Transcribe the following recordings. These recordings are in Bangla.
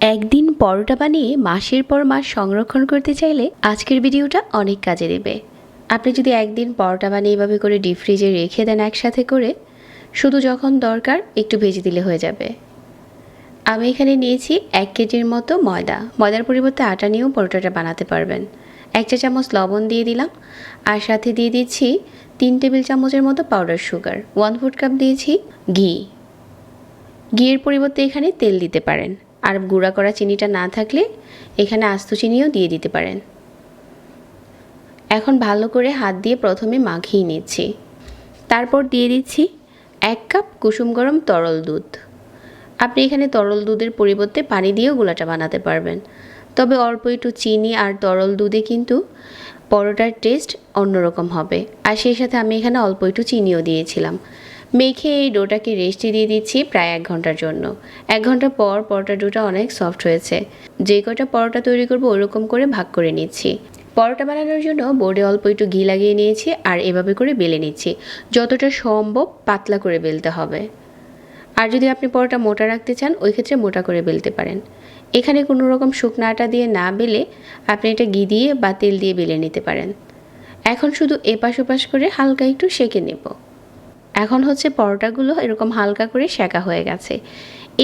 একদিন পরোটা বানিয়ে মাসের পর মাস সংরক্ষণ করতে চাইলে আজকের ভিডিওটা অনেক কাজে দেবে। আপনি যদি একদিন পরোটা বানিয়ে এভাবে করে ডিপ ফ্রিজে রেখে দেন একসাথে করে, শুধু যখন দরকার একটু ভেজে দিলে হয়ে যাবে। আমি এখানে নিয়েছি এক কেজির মতো ময়দা। ময়দার পরিবর্তে আটা নিয়েও পরোটাটা বানাতে পারবেন। এক চা চামচ লবণ দিয়ে দিলাম। আর সাথে দিয়ে দিচ্ছি তিন টেবিল চামচের মতো পাউডার সুগার ওয়ান ফুড কাপ দিয়েছি ঘি। ঘিয়ের পরিবর্তে এখানে তেল দিতে পারেন। আর গুঁড়া করা চিনিটা না থাকলে এখানে আস্ত চিনিও দিয়ে দিতে পারেন। এখন ভালো করে হাত দিয়ে প্রথমে মাখিয়ে নিচ্ছি। তারপর দিয়ে দিচ্ছি এক কাপ কুসুম গরম তরল দুধ। আপনি এখানে তরল দুধের পরিবর্তে পানি দিয়েও গোলাটা বানাতে পারবেন। তবে অল্প একটু চিনি আর তরল দুধে কিন্তু পরোটার টেস্ট অন্যরকম হবে। আর সেই সাথে আমি এখানে অল্প একটু চিনিও দিয়েছিলাম। মেখে এই ডোটাকে রেস্টে দিয়ে দিচ্ছি প্রায় এক ঘণ্টার জন্য। এক ঘণ্টা পর পরোটা ডোটা অনেক সফট হয়েছে। যে কটা পরোটা তৈরি করব ওরকম করে ভাগ করে নিচ্ছি। পরোটা বানানোর জন্য বোর্ডে অল্প একটু ঘি লাগিয়ে নিয়েছি আর এভাবে করে বেলে নিচ্ছি। যতটা সম্ভব পাতলা করে বেলতে হবে। আর যদি আপনি পরোটা মোটা রাখতে চান, ওই ক্ষেত্রে মোটা করে বেলতে পারেন। এখানে কোনো রকম শুকনো আটা দিয়ে না বেলে আপনি এটা ঘি দিয়ে বা তেল দিয়ে বেলে নিতে পারেন। এখন শুধু এপাশ ওপাশ করে হালকা একটু সেঁকে নেব। এখন হচ্ছে পরোটাগুলো এরকম হালকা করে সেঁকা হয়ে গেছে।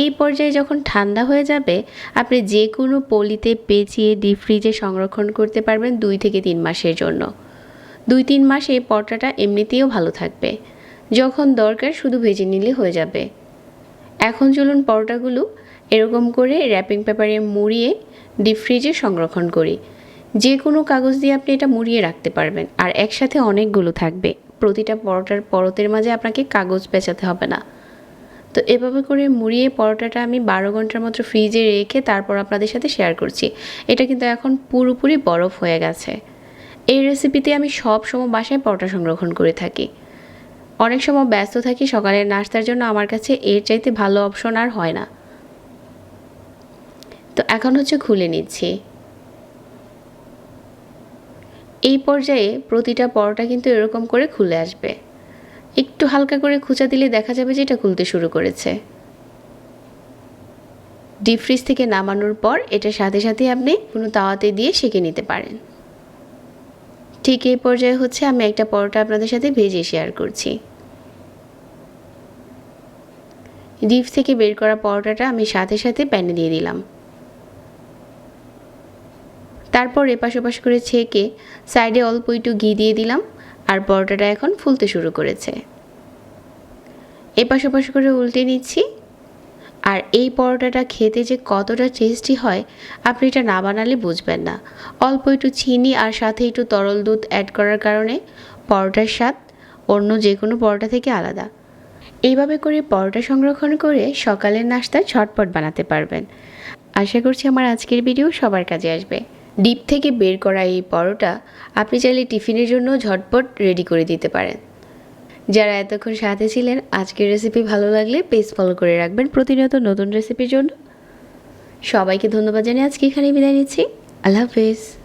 এই পর্যায়ে যখন ঠান্ডা হয়ে যাবে, আপনি যে কোনো পলিতে পেঁচিয়ে ডিপ ফ্রিজে সংরক্ষণ করতে পারবেন দুই থেকে তিন মাসের জন্য। দুই তিন মাস এই পরোটাটা এমনিতেও ভালো থাকবে। যখন দরকার শুধু ভেজে নিলে হয়ে যাবে। এখন চলুন পরোটাগুলো এরকম করে র্যাপিং পেপারে মুড়িয়ে ডিপ ফ্রিজে সংরক্ষণ করি। যে কোনো কাগজ দিয়ে আপনি এটা মুড়িয়ে রাখতে পারবেন, আর একসাথে অনেকগুলো থাকবে। প্রতিটা পরোটার পরতের মাঝে আপনাকে কাগজ পেঁচাতে হবে না। তো এভাবে করে মুড়িয়ে পরোটাটা আমি বারো ঘণ্টার মতো ফ্রিজে রেখে তারপর আপনাদের সাথে শেয়ার করছি। এটা কিন্তু এখন পুরোপুরি বরফ হয়ে গেছে। এই রেসিপিতে আমি সব সময় বাসায় পরোটা সংরক্ষণ করে থাকি। অনেক সময় ব্যস্ত থাকি সকালের নাস্তার জন্য আমার কাছে এর চাইতে ভালো অপশন আর হয় না। তো এখন হচ্ছে খুলে নিচ্ছি। এই পর্যায়ে প্রতিটা পরোটা কিন্তু এরকম করে খুলে আসবে। একটু হালকা করে খুঁচা দিলে দেখা যাবে যে এটা খুলতে শুরু করেছে। ডিপ ফ্রিজ থেকে নামানোর পর এটার সাথে সাথে আপনি কোনো তাওয়াতে দিয়ে সেঁকে নিতে পারেন। ঠিক এই পর্যায়ে হচ্ছে আমি একটা পরোটা আপনাদের সাথে ভেজে শেয়ার করছি। ডিপ থেকে বের করা পরোটাটা আমি সাথে সাথে প্যানে দিয়ে দিলাম। তারপর এপাশ ওপাশ করে ছেঁকে সাইডে অল্প একটু ঘি দিয়ে দিলাম আর পরোটাটা এখন ফুলতে শুরু করেছে। এপাশ ওপাশ করে উল্টে নিচ্ছি। আর এই পরোটাটা খেতে যে কতটা টেস্টি হয়, আপনি এটা না বানালে বুঝবেন না। অল্প একটু চিনি আর সাথে একটু তরল দুধ অ্যাড করার কারণে পরোটার স্বাদ অন্য যে কোনো পরোটা থেকে আলাদা। এইভাবে করে পরোটা সংরক্ষণ করে সকালের নাস্তা ঝটপট বানাতে পারবেন। আশা করছি আমার আজকের ভিডিও সবার কাজে আসবে। ডিপ থেকে বের করা এই পরোটা আপনি চাইলে টিফিনের জন্য ঝটপট রেডি করে দিতে পারেন। যারা এতক্ষণ সাথে ছিলেন, আজকের রেসিপি ভালো লাগলে পেজ ফলো করে রাখবেন প্রতিনিয়ত নতুন রেসিপির জন্য। সবাইকে ধন্যবাদ জানিয়ে আজকে এখানে বিদায় নিচ্ছি। আল্লাহ হাফেজ।